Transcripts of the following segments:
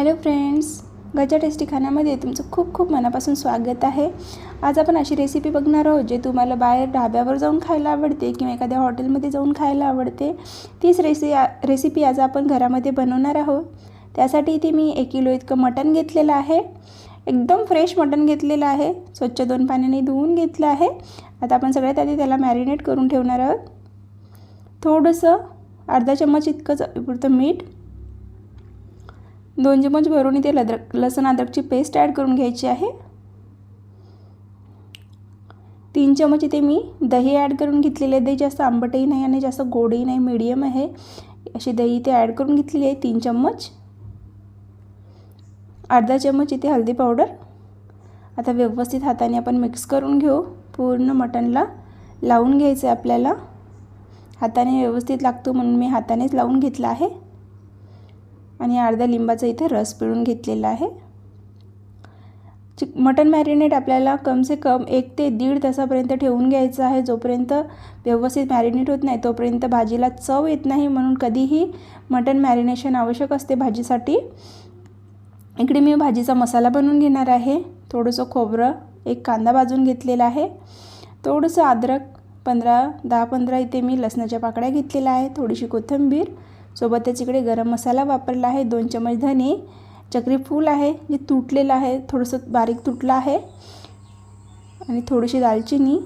Hello friends Gaja tasty खाण्यामध्ये तुमचं खूप खूप मनापासून स्वागत आहे. आज आपण अशी रेसिपी बघणार आहोत जे तुम्हाला बाहेर ढाब्यावर जाऊन खायला आवडते किंवा एखाद्या हॉटेलमध्ये जाऊन खायला आवडते. तीच रेसि रेसिपी आज आपण घरामध्ये बनवणार आहोत. त्यासाठी इथे मी एक किलो इतकं मटण घेतलेलं आहे. एकदम फ्रेश मटण घेतलेलं आहे. स्वच्छ दोन पाण्याने धुवून घेतलं आहे. आता आपण सगळ्यात आधी त्याला मॅरिनेट करून ठेवणार आहोत. थोडंसं अर्धा चम्मच इतकंच पुरतं मीठ दोन चम्मच भरून इथे लद्रक लसण अद्रकची पेस्ट ॲड करून घ्यायची आहे. तीन चमच इथे मी दही ॲड करून घेतलेले दही जास्त आंबटही नाही आणि जास्त गोडही नाही मीडियम आहे. अशी दही इथे ॲड करून घेतलेली आहे. तीन चम्मच अर्धा चम्मच इथे हळदी पावडर आता व्यवस्थित हाताने आपण मिक्स करून घेऊ. पूर्ण मटणला लावून घ्यायचं आहे आपल्याला. हाताने व्यवस्थित लागतो म्हणून मी हातानेच लावून घेतला आहे. आणि अर्धा लिंबाचा इथे रस पिळून घेतलेला आहे. चिक मटन मॅरिनेट आपल्याला कमसे कम एक ते दीड तासापर्यंत ठेवून घ्यायचं आहे. जोपर्यंत व्यवस्थित मॅरिनेट होत नाही तोपर्यंत भाजीला चव येत नाही म्हणून कधीही मटन मॅरिनेशन आवश्यक असते भाजीसाठी. इकडे मी भाजीचा मसाला बनवून घेणार आहे. थोडंसं खोबरं एक कांदा भाजून घेतलेला आहे. थोडंसं अद्रक पंधरा दहा पंधरा इथे मी लसणाच्या पाकळ्या घेतलेल्या आहे थोडीशी कोथिंबीर सोबतच इकडे गरम मसाला वापरला आहे. दोन चमच धने चक्रीफूल आहे जे तुटलेलं आहे. थोडंसं बारीक तुटलं आहे. आणि थोडीशी दालचिनी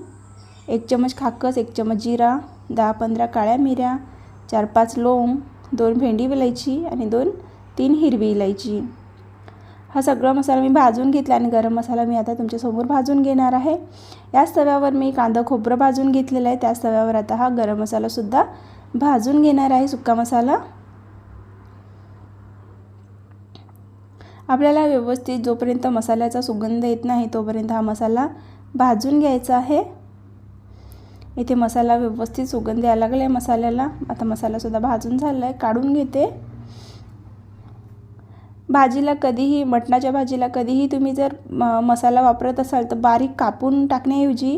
एक चमच खाकस एक चमच जिरा दहा पंधरा काळ्या मिऱ्या चार पाच लोंग दोन भेंडी इलायची आणि दोन तीन हिरवी इलायची. हा सगळा मसाला मी भाजून घेतला आणि गरम मसाला मी आता तुमच्यासमोर भाजून घेणार आहे. याच तव्यावर मी कांदा खोबरं भाजून घेतलेलं आहे. त्याच तव्यावर आता हा गरम मसालासुद्धा भाजून घेणार आहे सुक्का मसाला. आपल्याला व्यवस्थित जोपर्यंत मसाल्याचा सुगंध येत नाही तोपर्यंत हा मसाला भाजून घ्यायचा आहे. इथे मसाला व्यवस्थित सुगंध यायला लागला आहे मसाल्याला. आता मसालासुद्धा भाजून झाला आहे काढून घेते. भाजीला कधीही मटणाच्या भाजीला कधीही तुम्ही जर मसाला वापरत असाल तर बारीक कापून टाकण्याऐवजी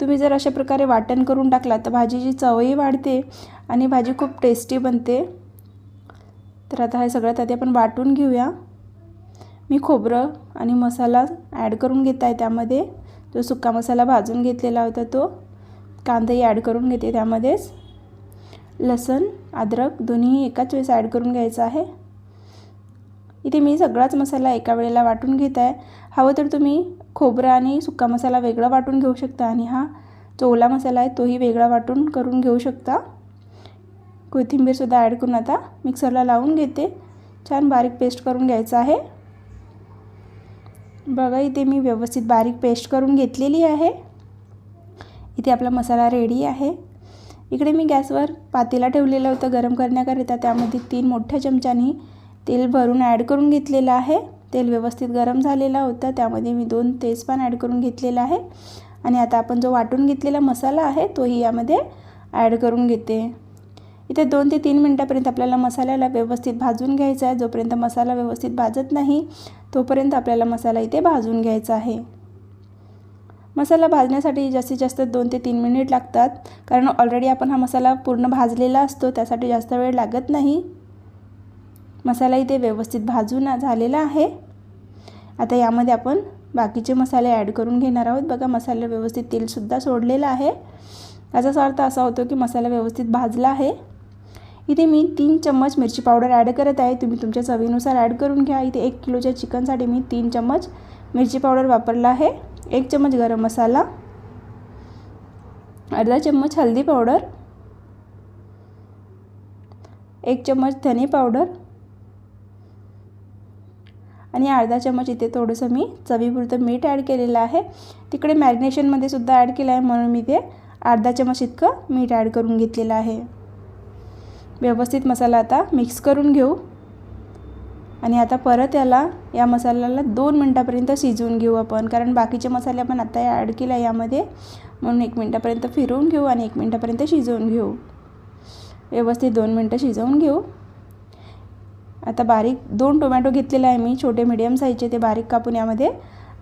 तुम्ही जर अशा प्रकारे वाटण करून टाकला तर भाजीची चवही वाढते आणि भाजी खूप टेस्टी बनते. तर आता हे सगळ्यात आधी आपण वाटून घेऊया. मी खोबरं आणि मसाला ॲड करून घेत आहे त्यामध्ये. जो सुका मसाला भाजून घेतलेला होता तो कांदाही ॲड करून घेते त्यामध्येच. लसण अद्रक दोन्ही एकाच वेळेस ॲड करून घ्यायचं आहे. इथे मी सगळाच मसाला एका वेळेला वाटून घेत आहे हवं तर तुम्ही खोबरं आणि सुका मसाला वेगळा वाटून घेऊ शकता आणि हा जो ओला मसाला आहे तोही वेगळा वाटून करून घेऊ शकता. कोथिंबीरसुद्धा ॲड करून आता मिक्सरला लावून घेते. छान बारीक पेस्ट करून घ्यायचं आहे. बघा इथे मी व्यवस्थित बारीक पेस्ट करून घेतलेली आहे. इथे आपला मसाला रेडी आहे. इकडे मी गॅसवर पातेला ठेवलेलं होतं गरम करण्याकरिता. त्यामध्ये तीन मोठ्या चमच्यानी तेल भरून ॲड करून घेतलेलं आहे. तेल व्यवस्थित गरम झालेला होता. त्यामध्ये मी दोन तेजपान ॲड करून घेतलेला आहे. आणि आता आपण जो वाटून घेतलेला मसाला आहे तोही यामध्ये ॲड करून घेते. इथे दोन ते तीन मिनटापर्यंत आपल्याला मसाल्याला व्यवस्थित भाजून घ्यायचा आहे. जोपर्यंत मसाला व्यवस्थित भाजत नाही तोपर्यंत आपल्याला मसाला इथे भाजून घ्यायचा आहे. मसाला भाजण्यासाठी जास्तीत जास्त दोन ते तीन मिनिट लागतात. कारण ऑलरेडी आपण हा मसाला पूर्ण भाजलेला असतो त्यासाठी जास्त वेळ लागत नाही. मसाला इथे व्यवस्थित भाजून झालेला आहे. आता यामध्ये आपण बाकीचे मसाले ॲड करून घेणार आहोत. बघा मसाले व्यवस्थित तेलसुद्धा सोडलेलं आहे. याचाच अर्थ असा होतो की मसाला व्यवस्थित भाजला आहे. इथे मी तीन चम्मच मिरची पावडर ॲड करत आहे. तुम्ही तुमच्या चवीनुसार ॲड करून घ्या. इथे एक किलोच्या चिकनसाठी मी तीन चम्मच मिरची पावडर वापरला आहे. एक चम्मच गरम मसाला अर्धा चम्मच हल्दी पावडर एक चम्मच धने पावडर आणि अर्धा चम्मच इथे थोडंसं मी चवीपुरतं मीठ ॲड केलेलं आहे. तिकडे मॅरिनेशनमध्ये सुद्धा ॲड केलं आहे म्हणून मी ते अर्धा चम्मच इतकं मीठ ॲड करून घेतलेलं आहे. व्यवस्थित मसाला आता मिक्स करून घेऊ. आणि आता परत याला या मसाल्याला दोन मिनटापर्यंत शिजवून घेऊ आपण. कारण बाकीचे मसाले आपण आता ॲड केला यामध्ये. म्हणून एक मिनटापर्यंत फिरवून घेऊ आणि एक मिनटापर्यंत शिजवून घेऊ. व्यवस्थित दोन मिनटं शिजवून घेऊ. आता बारीक दोन टोमॅटो घेतलेले आहे मी छोटे मिडियम साईजचे ते बारीक कापून यामध्ये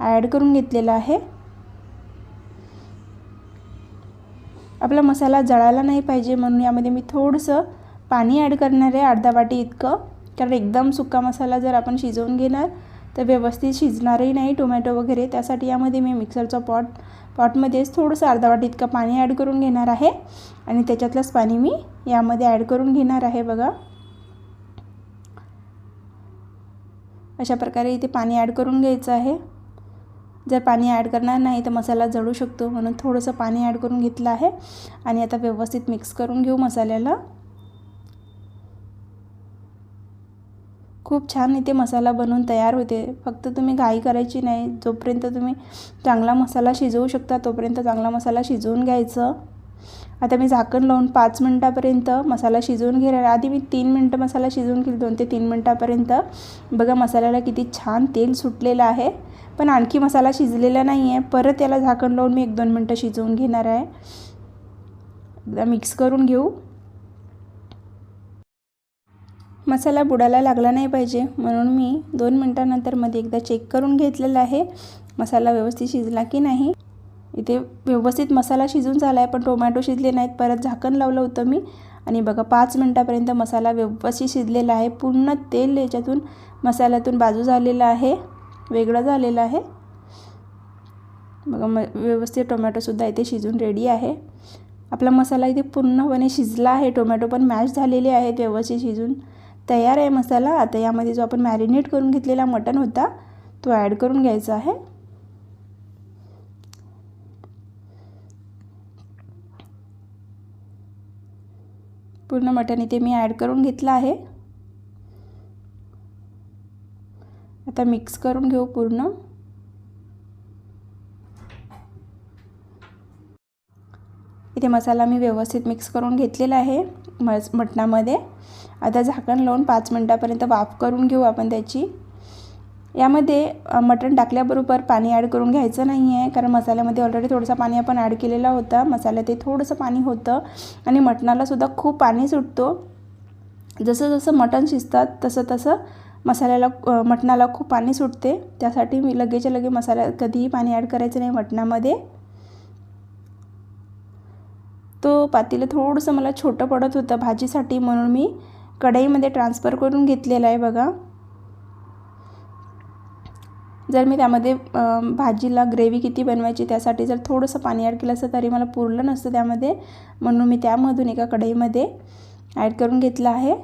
ॲड करून घेतलेलं आहे. आपला मसाला जळायला नाही पाहिजे म्हणून यामध्ये मी थोडंसं पाणी ॲड करणार आहे अर्धा वाटी इतकं. कारण एकदम सुका मसाला जर आपण शिजवून घेणार तर व्यवस्थित शिजणारही नाही टोमॅटो वगैरे. त्यासाठी यामध्ये मी मिक्सरचा पॉट पॉटमध्येच थोडंसं अर्धा वाटी इतकं पाणी ॲड करून घेणार आहे. आणि त्याच्यातलंच पाणी मी यामध्ये ॲड करून घेणार आहे बघा. अशा प्रकारे इथे पाणी ॲड करून घ्यायचं आहे. जर पाणी ॲड करणार नाही तर मसाला जळू शकतो. म्हणून थोडंसं पाणी ॲड करून घेतलं आहे. आणि आता व्यवस्थित मिक्स करून घेऊ मसाल्याला. खूप छान इथे मसाला बनवून तयार होते. फक्त तुम्ही घाई करायची नाही. जोपर्यंत तुम्ही चांगला मसाला शिजवू शकता तोपर्यंत चांगला मसाला शिजवून घ्यायचं. आता मी झाकण लावून पाच मिनटापर्यंत मसाला शिजवून घेणार. आधी मी तीन मिनटं मसाला शिजवून घेईल दोन ते तीन मिनटापर्यंत. बघा मसाल्याला किती छान तेल सुटलेलं आहे. पण आणखी मसाला शिजलेला नाही आहे परत याला झाकण लावून मी एक दोन मिनटं शिजवून घेणार आहे. एकदा मिक्स करून घेऊ. मसाला बुडायला लागला नाही पाहिजे. म्हणून मी दोन मिनटानंतरमध्ये एकदा चेक करून घेतलेला आहे. मसाला व्यवस्थित शिजला की नाही. इथे व्यवस्थित मसाला शिजून झाला आहे पण टोमॅटो शिजले नाहीत. परत झाकण लावलं होतं मी. आणि बघा पाच मिनटापर्यंत मसाला व्यवस्थित शिजलेला आहे. पूर्ण तेल याच्यातून मसाल्यातून बाजू झालेला आहे. वेगळं झालेलं आहे. बघा म व्यवस्थित टोमॅटोसुद्धा इथे शिजून रेडी आहे. आपला मसाला इथे पूर्णपणे शिजला आहे. टोमॅटो पण मॅश झालेले आहेत व्यवस्थित शिजून. तयार आहे मसाला. आता यामध्ये जो आपण मॅरिनेट करून घेतलेला मटण होता तो ॲड करून घ्यायचा आहे. पूर्ण मटण इथे मी ॲड करून घेतलं आहे. आता मिक्स करून घेऊ पूर्ण. इथे मसाला मी व्यवस्थित मिक्स करून घेतलेला आहे मस मटणामध्ये. आता झाकण लावून पाच मिनटापर्यंत वाफ करून घेऊ आपण त्याची. यामध्ये मटण टाकल्याबरोबर पाणी ॲड करून घ्यायचं नाही आहे कारण मसाल्यामध्ये ऑलरेडी थोडंसं पाणी आपण ॲड केलेला होता. मसाल्यात ते थोडंसं पाणी होतं आणि मटणालासुद्धा खूप पाणी सुटतो. जसं जसं मटण शिजतात तसं तसं मसाल्याला मटणाला खूप पाणी सुटते. त्यासाठी मी लगेच्या लगे मसाला कधीही पाणी ॲड करायचं नाही मटणामध्ये. तो पातेलं थोडंसं मला छोटं पडत होतं भाजीसाठी म्हणून मी कढईमध्ये ट्रान्सफर करून घेतलेलं आहे बघा. जर मी त्यामध्ये भाजीला ग्रेव्ही किती बनवायची त्यासाठी जर थोडंसं पाणी ॲड केलं असतं तरी मला पुरलं नसतं त्यामध्ये. म्हणून मी त्यामधून एका कढईमध्ये ॲड करून घेतलं आहे.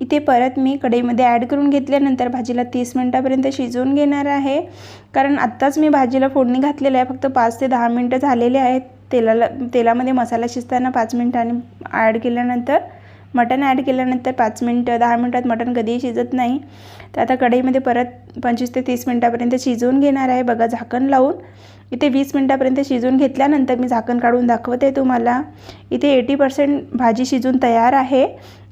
इथे परत मी कढईमध्ये ॲड करून घेतल्यानंतर भाजीला तीस मिनटापर्यंत शिजवून घेणार आहे. कारण आत्ताच मी भाजीला फोडणी घातलेलं आहे. फक्त पाच ते दहा मिनटं झालेले आहेत. तेलाला तेलामध्ये मसाला शिजताना पाच मिनटांनी ॲड केल्यानंतर मटण ॲड केल्यानंतर पाच मिनटं दहा मिनटात मटण कधीही शिजत नाही. तर आता कढईमध्ये परत पंचवीस ते तीस मिनटापर्यंत शिजवून घेणार आहे. बघा झाकण लावून. इथे वीस मिनटापर्यंत शिजवून घेतल्यानंतर मी झाकण काढून दाखवते तुम्हाला. इथे एटी पर्सेंट भाजी शिजून तयार आहे.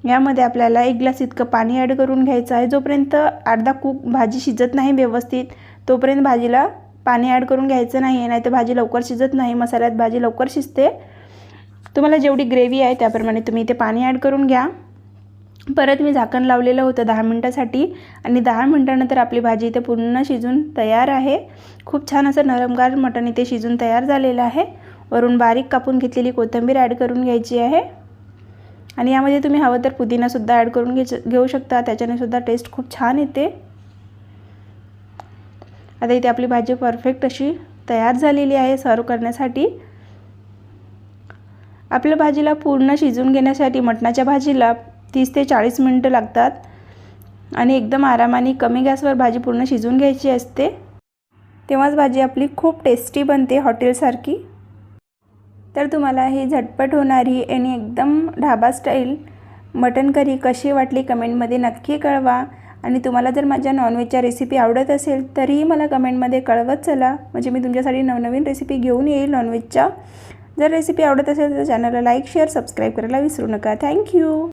यामध्ये आपल्याला एक ग्लास इतकं पाणी ॲड करून घ्यायचं आहे. जोपर्यंत अर्धा कूक भाजी शिजत नाही व्यवस्थित तोपर्यंत भाजीला पाणी ॲड करून घ्यायचं नाही आहे नाहीतर भाजी लवकर शिजत नाही. मसाल्यात भाजी लवकर शिजते. तुम्हाला जेवढी ग्रेव्ही आहे त्याप्रमाणे तुम्ही इथे पाणी ॲड करून घ्या. परत मी झाकण लावलेलं होतं दहा मिनटासाठी आणि दहा मिनटानंतर आपली भाजी इथे पूर्ण शिजून तयार आहे. खूप छान असं नरमगार मटण इथे शिजून तयार झालेलं आहे. वरून बारीक कापून घेतलेली कोथिंबीर ॲड करून घ्यायची आहे. आणि यामध्ये तुम्ही हवं तर पुदिनासुद्धा ॲड करून घे घेऊ शकता. त्याच्याने सुद्धा टेस्ट खूप छान येते. आता इथे आपली भाजी परफेक्ट अशी तयार झालेली आहे सर्व करण्यासाठी. आपल्या भाजीला पूर्ण शिजून घेण्यासाठी मटणाच्या भाजीला तीस ते चाळीस मिनटं लागतात. आणि एकदम आरामाने कमी गॅसवर भाजी पूर्ण शिजवून घ्यायची असते. तेव्हाच भाजी आपली खूप टेस्टी बनते हॉटेलसारखी. तर तुम्हाला ही झटपट होणारी आणि एकदम ढाबा स्टाईल मटन करी कशी वाटली कमेंटमध्ये नक्की कळवा. आणि तुम्हाला जर माझ्या नॉनव्हेजच्या रेसिपी आवडत असेल तरीही मला कमेंटमध्ये कळवत चला. म्हणजे मी तुमच्यासाठी नवनवीन रेसिपी घेऊन येईल नॉनव्हेजच्या. जर रेसिपी आवडत असेल तर चॅनलला लाईक शेअर सबस्क्राईब करायला विसरू नका. थँक्यू